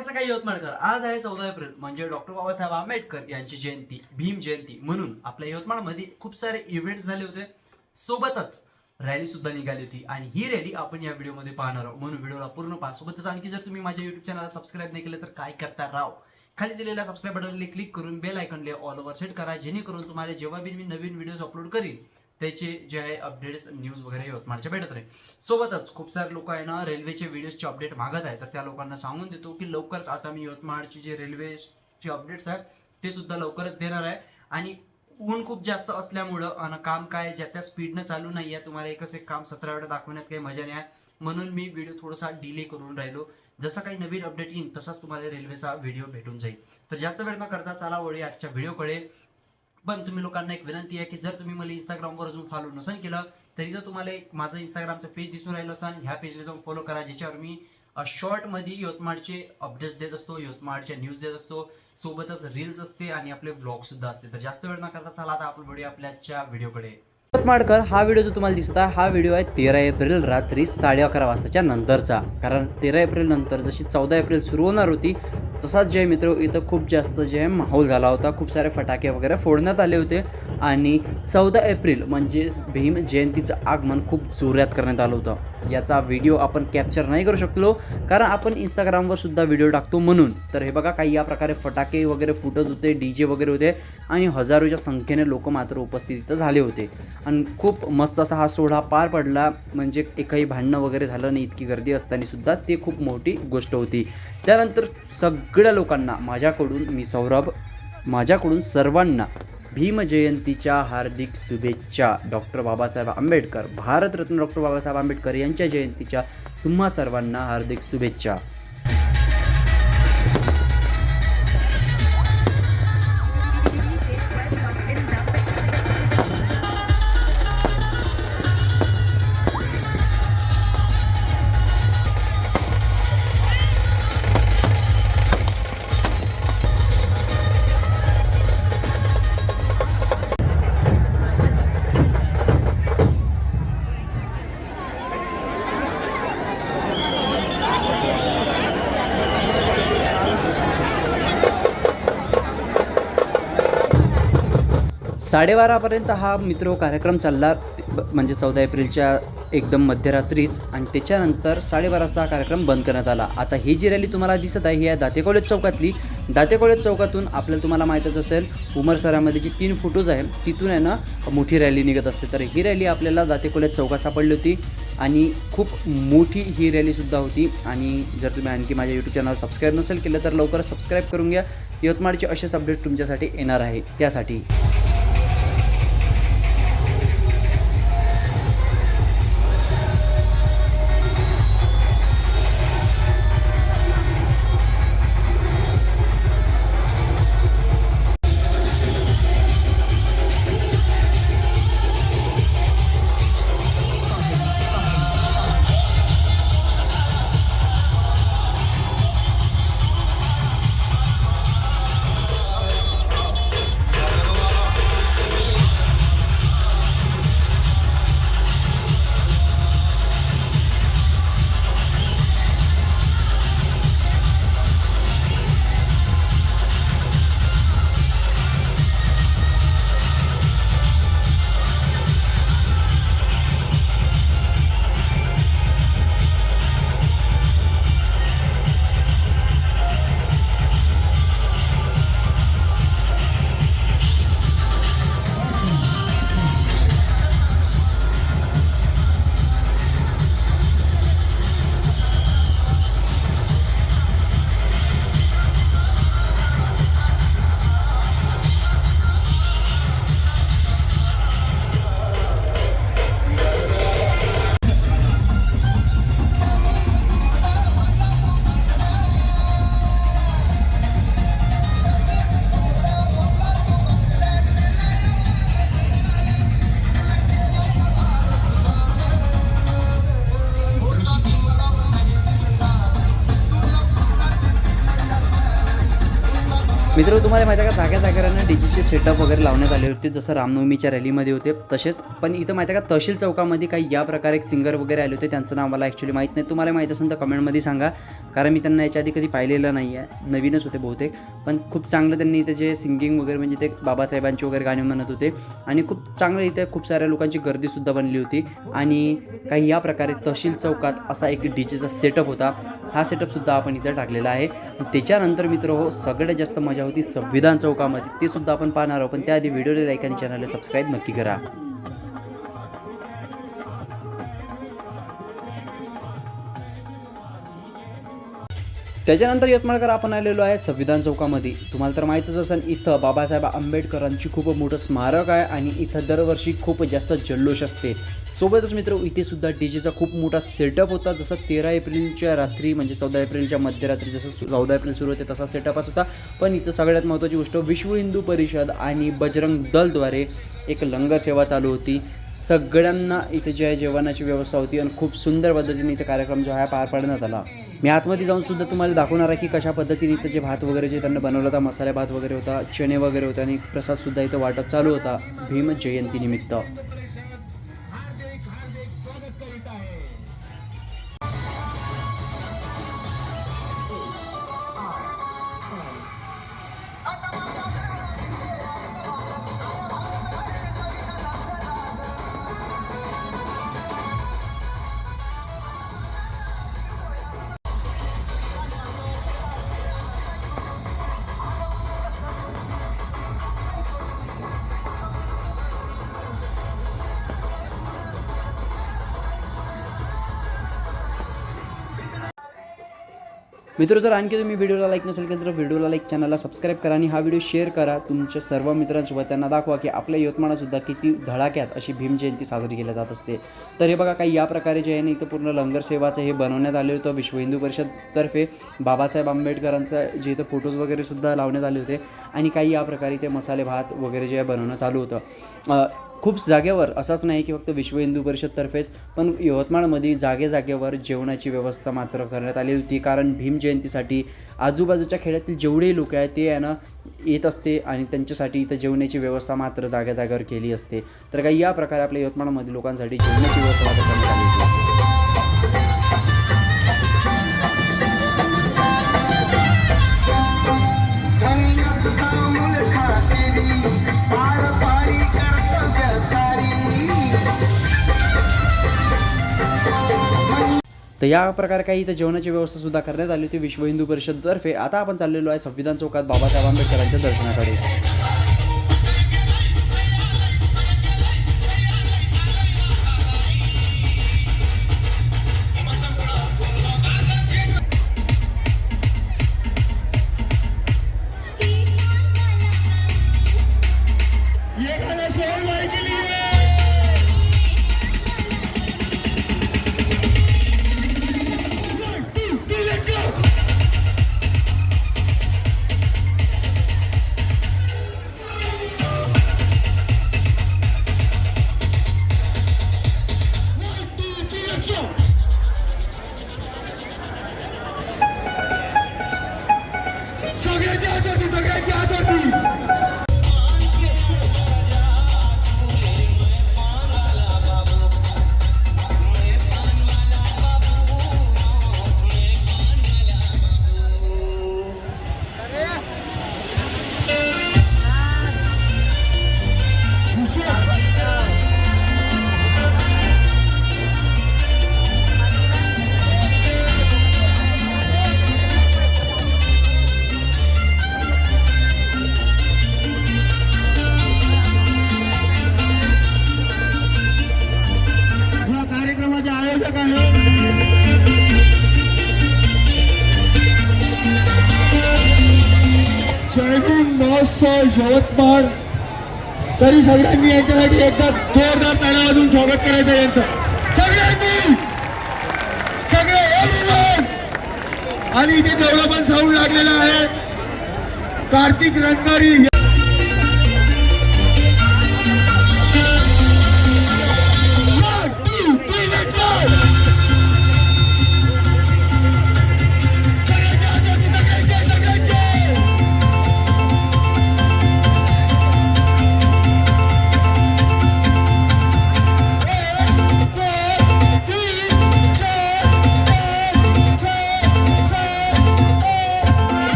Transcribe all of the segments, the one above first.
कसं काय यवतमाळकर आज आहे चौदा एप्रिल. म्हणजे डॉक्टर बाबासाहेब आंबेडकर यांची जयंती भीम जयंती म्हणून आपल्या यवतमाळमध्ये खूप सारे इव्हेंट झाले होते. सोबतच रॅली सुद्धा निघाली होती. आणि ही रॅली आपण या व्हिडिओमध्ये पाहणार आहोत. म्हणून व्हिडिओला पूर्ण पहा. सोबतच आणखी जर तुम्ही माझ्या युट्यूब चॅनलला सबस्क्राईब नाही केलं तर काय करता राव? खाली दिलेल्या सबस्क्राईब बटनला क्लिक करून बेल आयकॉनले ऑल ओव्हर सेट करा. जेणेकरून तुम्हाला जेव्हा बी मी नवीन व्हिडिओज अपलोड करीन त्याचे जे आहे अपडेट्स न्यूज वगैरे यवतमाळच्या भेटत राहील सोबतच खूप सारे लोक आहे ना रेल्वेचे व्हिडिओजचे अपडेट मागत आहे. तर त्या लोकांना सांगून देतो की लवकरच आता मी यवतमाळची जे रेल्वेचे अपडेट्स आहेत ते सुद्धा लवकरच देणार आहे. आणि ऊन खूप जास्त असल्यामुळं आणि काम काय ज्या त्या स्पीडनं चालू नाही आहे तुम्हाला एकच एक काम सतरा वेळा दाखवण्यात काही मजा नाही आहे. म्हणून मी व्हिडिओ थोडासा डिले करून राहिलो. जसा काही नवीन अपडेट येईल तसाच तुम्हाला रेल्वेचा व्हिडिओ भेटून जाईल. तर जास्त वेळ न करता चला वळी आजच्या व्हिडिओकडे पण तुम्ही लोकांना एक विनंती आहे की जर तुम्ही मला इंस्टाग्रामवर अजून फॉलो नसेल केलं तरी जर तुम्हाला एक माझं इंस्टाग्रामचं पेज दिसून राहिलं असाल ह्या पेजला जाऊन फॉलो करा ज्याच्यावर मी शॉर्टमध्ये यवतमाळचे अपडेट्स देत असतो यवतमाळच्या न्यूज देत असतो सोबतच रील्स असते आणि आपले व्लॉग सुद्धा असते. तर जास्त वेळ न करता चला आता आपण व्हिडिओ आपल्याच्या व्हिडिओकडे. यवतमाळकर हा व्हिडिओ जो तुम्हाला दिसत आहे हा व्हिडिओ आहे तेरा एप्रिल रात्री साडे अकरा वाजताच्या नंतरचा. कारण तेरा एप्रिल नंतर जशी चौदा एप्रिल सुरू होणार होती तसाच जे मित्र इथं खूप जास्त जे माहोल झाला होता. खूप सारे फटाके वगैरे फोडण्यात आले होते. आणि चौदा एप्रिल म्हणजे भीम जयंतीचं आगमन खूप जोरात करण्यात आलं होतं. याचा व्हिडिओ आपण कॅप्चर नाही करू शकलो कारण आपण इंस्टाग्रामवर सुद्धा व्हिडिओ टाकतो म्हणून. तर हे बघा काही या प्रकारे फटाके वगैरे फुटत होते डी जे वगैरे होते आणि हजारोच्या संख्येने लोक मात्र उपस्थित इथं झाले होते. आणि खूप मस्त असा हा सोहळा पार पडला. म्हणजे एकही भांडणं वगैरे झालं नाही इतकी गर्दी असताना सुद्धा ते खूप मोठी गोष्ट होती. त्यानंतर सग सगळ्या लोकांना माझ्याकडून मी सौरभ माझ्याकडून सर्वांना भीम जयंतीच्या हार्दिक शुभेच्छा. डॉक्टर बाबासाहेब आंबेडकर भारतरत्न डॉक्टर बाबासाहेब आंबेडकर यांच्या जयंतीच्या तुम्हा सर्वांना हार्दिक शुभेच्छा. साडेबारापर्यंत हा मित्र कार्यक्रम चालला म्हणजे चौदा एप्रिलच्या एकदम मध्यरात्रीच आणि त्याच्यानंतर साडेबारा वाजता हा कार्यक्रम बंद करण्यात आला. आता ही जी रॅली तुम्हाला दिसत आहे ही आहे दाते कॉलेज चौकातली. दाते कॉलेज चौकातून आपल्याला तुम्हाला माहीतच असेल उमरसरामध्ये जी तीन फोटोज आहे तिथून आहे ना मोठी रॅली निघत असते. तर ही रॅली आपल्याला दाते कॉलेज चौकात सापडली होती आणि खूप मोठी ही रॅलीसुद्धा होती. आणि जर तुम्ही आणखी माझ्या यूट्यूब चॅनल सबस्क्राईब नसेल केलं तर लवकर सबस्क्राईब करून घ्या. यवतमाळचे असेच अपडेट तुमच्यासाठी येणार आहे. त्यासाठी मित्र तुम्हाला माहिती आहे का जाग्या जागेवरनं डीजेचे सेटअप वगैरे लावण्यात आले होते जसं रामनवमीच्या रॅलीमध्ये होते तसेच पण इथं माहिती आहे का तहसील चौकामध्ये काही या प्रकारे एक सिंगर वगैरे आले होते त्यांचं नाव मला ॲक्च्युली माहीत नाही. तुम्हाला माहीत असेल तर कमेंटमध्ये सांगा कारण मी त्यांना याच्या आधी कधी पाहिलेलं नाही आहे. नवीनच होते बहुतेक पण खूप चांगलं त्यांनी इथे जे सिंगिंग वगैरे म्हणजे ते बाबासाहेबांची वगैरे गाणी म्हणत होते आणि खूप चांगलं इथे खूप साऱ्या लोकांची गर्दीसुद्धा बनली होती आणि काही या प्रकारे तहसील चौकात असा एक डीजेचा सेटअप होता हा सेटअपसुद्धा आपण इथं टाकलेला आहे. त्याच्यानंतर मित्र हो सगळ्यात जास्त मजा होती संविधान चौकामध्ये ते सुद्धा आपण पाहणार आहोत. पण त्याआधी व्हिडिओला लाईक आणि चॅनलला सबस्क्राईब नक्की करा. त्याच्यानंतर यवतमाळकर आपण आलेलो आहे संविधान चौकामध्ये. तुम्हाला तर माहीतच असेल इथं बाबासाहेब आंबेडकरांची खूप मोठं स्मारक आहे आणि इथं दरवर्षी खूप जास्त जल्लोष असते. सोबतच मित्र इथे सुद्धा डी जेचा खूप मोठा सेटअप होता. जसं तेरा एप्रिलच्या रात्री म्हणजे चौदा एप्रिलच्या मध्यरात्री जसं चौदा एप्रिल सुरू होते तसा सेटअपच होता. पण इथं सगळ्यात महत्त्वाची गोष्ट विश्व हिंदू परिषद आणि बजरंग दलद्वारे एक लंगर सेवा चालू होती. सगळ्यांना इथे जे आहे जेवणाची व्यवस्था होती आणि खूप सुंदर पद्धतीने इथे कार्यक्रम जो आहे पार पाडण्यात आला. मी आतमध्ये जाऊन सुद्धा तुम्हाला दाखवणार आहे की कशा पद्धतीने इथं जे भात वगैरे जे त्यांना बनवलं होता मसाले भात वगैरे होता चणे वगैरे होते आणि प्रसादसुद्धा इथं वाटप चालू होता. भीम जयंतीनिमित्त मित्र जर आणखी तुम्ही व्हिडिओला लाईक नसेल केलं तर व्हिडिओला लाईक चॅनलला सबस्क्राईब करा आणि हा व्हिडिओ शेअर करा. तुमच्या सर्व मित्रांसोबत त्यांना दाखवा की आपल्या यवतमाळातसुद्धा किती धडाक्यात अशी भीम जयंती साजरी केली जात असते. तर हे बघा काही या प्रकारे जे आहे ना इथं पूर्ण लंगर सेवाचं हे बनवण्यात आले होतं विश्व हिंदू परिषदतर्फे. बाबासाहेब आंबेडकरांचं जे इथं फोटोज वगैरे सुद्धा लावण्यात आले होते. आणि काही या प्रकारे ते मसाले भात वगैरे जे आहे बनवणं चालू होतं. खूप जागेवर असंच नाही की फक्त विश्व हिंदू परिषदतर्फेच पण यवतमाळमध्ये जागे जागेवर जेवणाची व्यवस्था मात्र करण्यात आली होती. कारण भीम जयंतीसाठी आजूबाजूच्या खेड्यातील जेवढे लोक आहेत ते यानं येत असते आणि त्यांच्यासाठी इथं जेवणाची व्यवस्था मात्र जाग्या जागेवर केली असते. तर काही या प्रकारे आपल्या यवतमाळमध्ये लोकांसाठी जेवणाची व्यवस्था मात्र करण्यात आली होती. तर या प्रकारे काही इथं जेवणाची व्यवस्था सुद्धा करण्यात आली होती विश्व हिंदू परिषदतर्फे आता आपण चाललेलो आहे संविधान चौकात बाबासाहेब आंबेडकरांच्या दर्शनाकडे. यवतमाळ तरी सगळ्यांनी यांच्यासाठी एकदा जोरदार टाळ्या वाजून स्वागत करायचं यांचं. सगळ्यांनी! सगळे आणि इथे जेवढं पण साऊंड लागलेला आहे कार्तिक रंगारी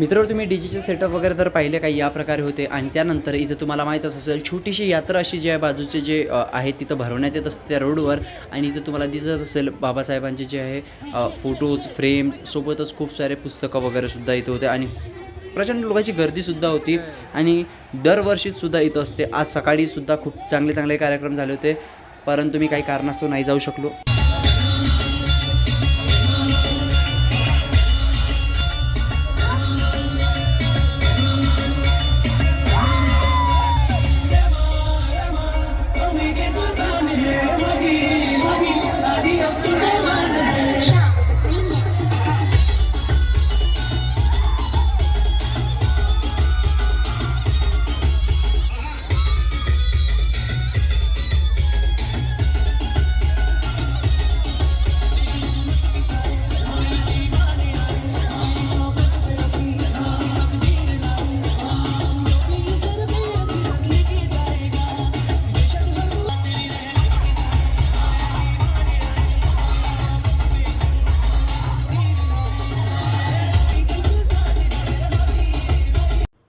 मित्रांनो तुम्ही डीजेचे सेटअप वगैरे तर पाहिले काही या प्रकारे होते. आणि त्यानंतर इथं तुम्हाला माहीतच असेल छोटीशी यात्रा अशी जी आहे बाजूचे जे आहे तिथं भरवण्यात येत असते त्या रोडवर आणि इथं तुम्हाला दिसत असेल बाबासाहेबांचे जे आहे फोटोज फ्रेम्स सोबतच खूप सारे पुस्तकं वगैरे सुद्धा इथं होते. आणि प्रचंड लोकांची गर्दीसुद्धा होती. आणि दरवर्षीसुद्धा इथं असते. आज सकाळीसुद्धा खूप चांगले चांगले कार्यक्रम झाले होते. परंतु मी काही कारणास्तव नाही जाऊ शकलो.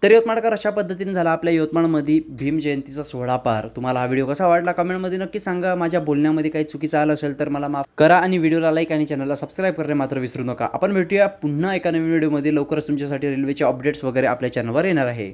तर यवतमाळकर अशा पद्धतीने झाला आपल्या यवतमाळमध्ये भीम जयंतीचा सोहळा पार तुम्हाला हा व्हिडिओ कसा वाटला कमेंटमध्ये नक्की सांगा. माझ्या बोलण्यामध्ये काही चुकीचं आलं असेल तर मला माफ करा आणि व्हिडिओला लाईक आणि चॅनलला सबस्क्राईब करणे मात्र विसरू नका. आपण भेटूया पुन्हा एका नवीन व्हिडिओमध्ये. लवकरच तुमच्यासाठी रेल्वेचे अपडेट्स वगैरे आपल्या चॅनलवर येणार आहे.